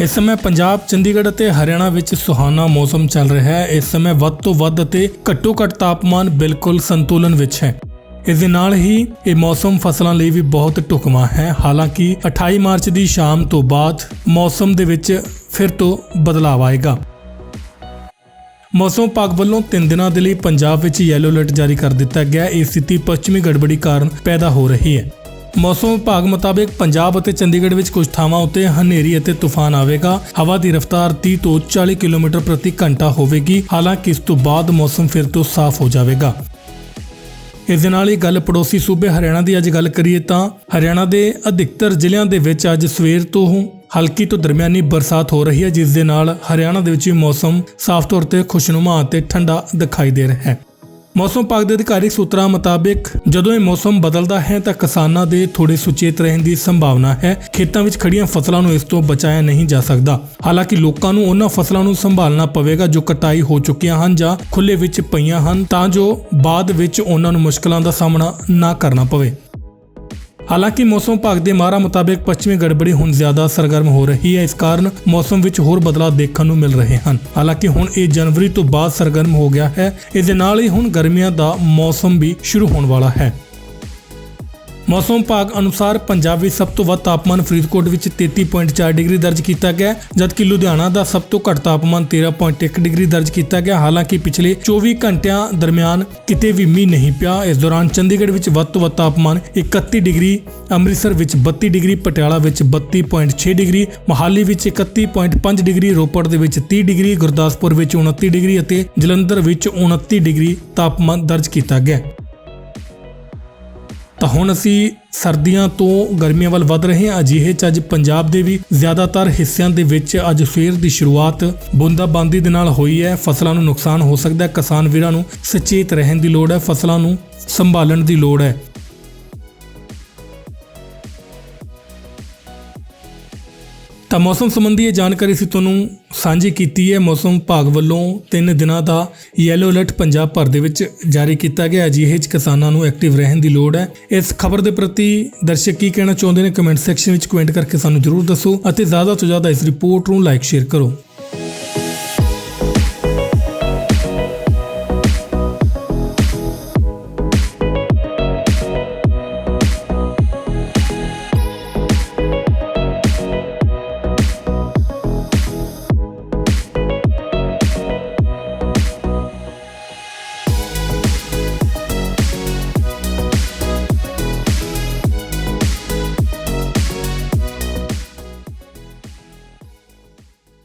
ਇਸ ਸਮੇਂ ਪੰਜਾਬ, ਚੰਡੀਗੜ੍ਹ ਅਤੇ ਹਰਿਆਣਾ ਵਿੱਚ ਸੁਹਾਨਾ ਮੌਸਮ ਚੱਲ ਰਿਹਾ ਹੈ। ਇਸ ਸਮੇਂ ਵੱਧ ਤੋਂ ਵੱਧ ਅਤੇ ਘੱਟੋ ਘੱਟ ਤਾਪਮਾਨ ਬਿਲਕੁਲ ਸੰਤੁਲਨ ਵਿੱਚ ਹੈ। ਇਸ ਦੇ ਨਾਲ ਹੀ ਇਹ ਮੌਸਮ ਫਸਲਾਂ ਲਈ ਵੀ ਬਹੁਤ ਢੁਕਵਾਂ ਹੈ। ਹਾਲਾਂਕਿ 28 ਮਾਰਚ ਦੀ ਸ਼ਾਮ ਤੋਂ ਬਾਅਦ ਮੌਸਮ ਦੇ ਵਿੱਚ ਫਿਰ ਤੋਂ ਬਦਲਾਅ ਆਏਗਾ। ਮੌਸਮ ਵਿਭਾਗ ਵੱਲੋਂ 3 ਦਿਨਾਂ ਦੇ ਲਈ ਪੰਜਾਬ ਵਿੱਚ ਯੈਲੋ ਅਲਰਟ ਜਾਰੀ ਕਰ ਦਿੱਤਾ ਗਿਆ। ਇਹ ਸਥਿਤੀ ਪੱਛਮੀ ਗੜਬੜੀ ਕਾਰਨ ਪੈਦਾ ਹੋ ਰਹੀ ਹੈ। ਮੌਸਮ ਵਿਭਾਗ ਮੁਤਾਬਕ ਪੰਜਾਬ ਅਤੇ ਚੰਡੀਗੜ੍ਹ ਵਿੱਚ ਕੁਝ ਥਾਵਾਂ ਉੱਤੇ ਹਨੇਰੀ ਅਤੇ ਤੂਫਾਨ ਆਵੇਗਾ। ਹਵਾ ਦੀ ਰਫ਼ਤਾਰ 30 ਤੋਂ 40 ਕਿਲੋਮੀਟਰ ਪ੍ਰਤੀ ਘੰਟਾ ਹੋਵੇਗੀ। ਹਾਲਾਂਕਿ ਇਸ ਤੋਂ ਬਾਅਦ ਮੌਸਮ ਫਿਰ ਤੋਂ ਸਾਫ਼ ਹੋ ਜਾਵੇਗਾ। ਇਸ ਦੇ ਨਾਲ ਹੀ ਗੱਲ ਪੜੋਸੀ ਸੂਬੇ ਹਰਿਆਣਾ ਦੀ ਅੱਜ ਗੱਲ ਕਰੀਏ ਤਾਂ ਹਰਿਆਣਾ ਦੇ ਅਧਿਕਤਰ ਜ਼ਿਲ੍ਹਿਆਂ ਦੇ ਵਿੱਚ ਅੱਜ ਸਵੇਰ ਤੋਂ ਹਲਕੀ ਤੋਂ ਦਰਮਿਆਨੀ ਬਰਸਾਤ ਹੋ ਰਹੀ ਹੈ, ਜਿਸ ਦੇ ਨਾਲ ਹਰਿਆਣਾ ਦੇ ਵਿੱਚ ਵੀ ਮੌਸਮ ਸਾਫ਼ ਤੌਰ ਤੇ ਖੁਸ਼ਨੁਮਾ ਅਤੇ ਠੰਡਾ ਦਿਖਾਈ ਦੇ ਰਿਹਾ ਹੈ। ਮੌਸਮ ਵਿਭਾਗ ਦੇ ਅਧਿਕਾਰਿਕ ਸੂਤਰਾਂ ਮੁਤਾਬਕ, ਜਦੋਂ ਇਹ ਮੌਸਮ ਬਦਲਦਾ ਹੈ ਤਾਂ ਕਿਸਾਨਾਂ ਦੇ ਥੋੜੇ ਸੁਚੇਤ ਰਹਿਣ ਦੀ ਸੰਭਾਵਨਾ ਹੈ। ਖੇਤਾਂ ਵਿੱਚ ਖੜੀਆਂ ਫਸਲਾਂ ਨੂੰ ਇਸ ਤੋਂ ਬਚਾਇਆ ਨਹੀਂ ਜਾ ਸਕਦਾ। ਹਾਲਾਂਕਿ ਲੋਕਾਂ ਨੂੰ ਉਹਨਾਂ ਫਸਲਾਂ ਨੂੰ ਸੰਭਾਲਣਾ ਪਵੇਗਾ ਜੋ ਕਟਾਈ ਹੋ ਚੁੱਕੀਆਂ ਹਨ ਜਾਂ ਖੁੱਲੇ ਵਿੱਚ ਪਈਆਂ ਹਨ ਤਾਂ ਜੋ ਬਾਅਦ ਵਿੱਚ ਉਹਨਾਂ ਨੂੰ ਮੁਸ਼ਕਲਾਂ ਦਾ ਸਾਹਮਣਾ ਨਾ ਕਰਨਾ ਪਵੇ। ਹਾਲਾਂਕਿ ਮੌਸਮ ਵਿਭਾਗ ਦੇ ਮਾਰਾ ਮੁਤਾਬਕ ਪੱਛਮੀ ਗੜਬੜੀ ਹੁਣ ਜ਼ਿਆਦਾ ਸਰਗਰਮ ਹੋ ਰਹੀ ਹੈ। ਇਸ ਕਾਰਨ ਮੌਸਮ ਵਿੱਚ ਹੋਰ ਬਦਲਾਅ ਦੇਖਣ ਨੂੰ ਮਿਲ ਰਹੇ ਹਨ। ਹਾਲਾਂਕਿ ਹੁਣ ਇਹ ਜਨਵਰੀ ਤੋਂ ਬਾਅਦ ਸਰਗਰਮ ਹੋ ਗਿਆ ਹੈ। ਇਸ ਦੇ ਨਾਲ ਹੀ ਹੁਣ ਗਰਮੀਆਂ ਦਾ ਮੌਸਮ ਵੀ ਸ਼ੁਰੂ ਹੋਣ ਵਾਲਾ ਹੈ। ਮੌਸਮ ਵਿਭਾਗ ਅਨੁਸਾਰ ਪੰਜਾਬ ਵਿੱਚ ਸਭ ਤੋਂ ਵੱਧ ਤਾਪਮਾਨ ਫਰੀਦਕੋਟ ਵਿੱਚ 33.4 ਡਿਗਰੀ ਦਰਜ ਕੀਤਾ ਗਿਆ ਜਦਕਿ ਲੁਧਿਆਣਾ ਦਾ ਸਭ ਤੋਂ ਘੱਟ ਤਾਪਮਾਨ 13.1 ਡਿਗਰੀ ਦਰਜ ਕੀਤਾ ਗਿਆ ਹਾਲਾਂਕਿ ਪਿਛਲੇ 24 ਘੰਟਿਆਂ ਦਰਮਿਆਨ ਕਿਤੇ ਵੀ ਮੀਂਹ ਨਹੀਂ ਪਿਆ। ਇਸ ਦੌਰਾਨ ਚੰਡੀਗੜ੍ਹ ਵਿੱਚ ਵੱਧ ਤੋਂ ਵੱਧ ਤਾਪਮਾਨ 31 ਡਿਗਰੀ, ਅੰਮ੍ਰਿਤਸਰ ਵਿੱਚ 32 ਡਿਗਰੀ, ਪਟਿਆਲਾ ਵਿੱਚ 32.6 ਡਿਗਰੀ, ਮੋਹਾਲੀ ਵਿੱਚ 31.5 ਡਿਗਰੀ, ਰੋਪੜ ਦੇ ਵਿੱਚ 30 ਡਿਗਰੀ, ਗੁਰਦਾਸਪੁਰ ਵਿੱਚ 29 ਡਿਗਰੀ ਅਤੇ ਜਲੰਧਰ ਵਿੱਚ 29 ਡਿਗਰੀ ਤਾਪਮਾਨ ਦਰਜ ਕੀਤਾ ਗਿਆ ਤਾਂ ਹੁਣ ਅਸੀਂ ਸਰਦੀਆਂ ਤੋਂ ਗਰਮੀਆਂ ਵੱਲ ਵਧ ਰਹੇ ਹਾਂ। ਅਜਿਹੇ ਚ ਅੱਜ ਪੰਜਾਬ ਦੇ ਵੀ ਜ਼ਿਆਦਾਤਰ ਹਿੱਸਿਆਂ ਦੇ ਵਿੱਚ ਅੱਜ ਫੇਰ ਦੀ ਸ਼ੁਰੂਆਤ ਬੂੰਦਾਬਾਂਦੀ ਦੇ ਨਾਲ ਹੋਈ ਹੈ। ਫਸਲਾਂ ਨੂੰ ਨੁਕਸਾਨ ਹੋ ਸਕਦਾ ਹੈ। ਕਿਸਾਨ ਵੀਰਾਂ ਨੂੰ ਸੁਚੇਤ ਰਹਿਣ ਦੀ ਲੋੜ ਹੈ। ਫਸਲਾਂ ਨੂੰ ਸੰਭਾਲਣ ਦੀ ਲੋੜ ਹੈ। ਤਾਂ ਮੌਸਮ ਸੰਬੰਧੀ ਇਹ ਜਾਣਕਾਰੀ ਸੀ ਤੁਹਾਨੂੰ ਸਾਂਝੀ ਕੀਤੀ ਹੈ। ਮੌਸਮ ਵਿਭਾਗ ਵੱਲੋਂ 3 ਦਿਨਾਂ ਦਾ ਯੈਲੋ ਅਲਰਟ ਪੰਜਾਬ ਭਰ ਦੇ ਵਿੱਚ ਜਾਰੀ ਕੀਤਾ ਗਿਆ ਅਜਿਹੇ 'ਚ ਕਿਸਾਨਾਂ ਨੂੰ ਐਕਟਿਵ ਰਹਿਣ ਦੀ ਲੋੜ ਹੈ। ਇਸ ਖਬਰ ਦੇ ਪ੍ਰਤੀ ਦਰਸ਼ਕ ਕੀ ਕਹਿਣਾ ਚਾਹੁੰਦੇ ਨੇ? ਕਮੈਂਟ ਸੈਕਸ਼ਨ ਵਿੱਚ ਕਮੈਂਟ ਕਰਕੇ ਸਾਨੂੰ ਜਰੂਰ ਦੱਸੋ ਅਤੇ ਜ਼ਿਆਦਾ ਤੋਂ ਜ਼ਿਆਦਾ ਇਸ ਰਿਪੋਰਟ ਨੂੰ ਲਾਈਕ ਸ਼ੇਅਰ ਕਰੋ।